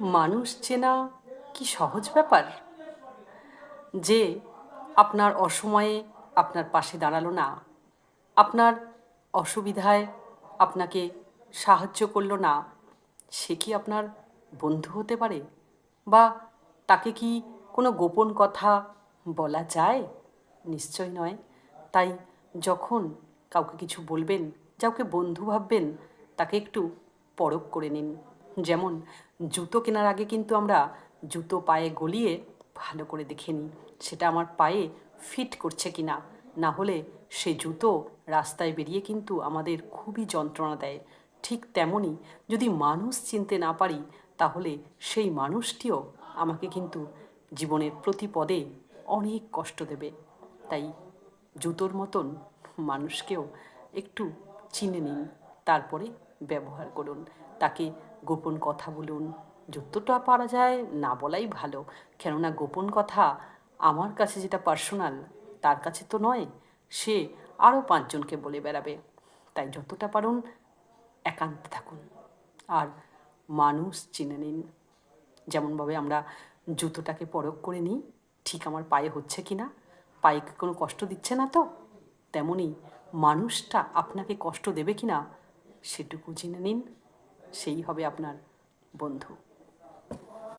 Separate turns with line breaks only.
মানুষ চেনা কি সহজ ব্যাপার? যে আপনার অসময়ে আপনার পাশে দাঁড়াল না, আপনার অসুবিধায় আপনাকে সাহায্য করল না, সে কি আপনার বন্ধু হতে পারে? বা তাকে কি কোনো গোপন কথা বলা যায়? নিশ্চয় নয়। তাই যখন কাউকে কিছু বলবেন যাকে বন্ধু ভাববেন, তাকে একটু পরখ করে নিন। যেমন জুতো কেনার আগে কিন্তু আমরা জুতো পায়ে গলিয়ে ভালো করে দেখে নিই, সেটা আমার পায়ে ফিট করছে কি না না হলে সে জুতো রাস্তায় বেরিয়ে কিন্তু আমাদের খুবই যন্ত্রণা দেয়। ঠিক তেমনই যদি মানুষ চিনতে না পারি, তাহলে সেই মানুষটিও আমাকে কিন্তু জীবনের প্রতি পদে অনেক কষ্ট দেবে। তাই জুতোর মতন মানুষকেও একটু চিনে নিন, তারপরে ব্যবহার করুন। তাকে গোপন কথা বলুন। যতটা পারা যায় না বলাই ভালো। কেননা গোপন কথা আমার কাছে যেটা পার্সোনাল, তার কাছে তো নয়, সে আরও পাঁচজনকে বলে বেড়াবে। তাই যতটা পারুন একান্তে থাকুন। আর মানুষ চিনে নিন। যেমনভাবে আমরা জুতোটাকে পরখ করে নিই, ঠিক আমার পায়ে হচ্ছে কি না? পায়েকে কোনো কষ্ট দিচ্ছে না তো? তেমনই মানুষটা আপনাকে কষ্ট দেবে কি না, সেটুকু জেনে নিন। সেই হবে আপনার বন্ধু।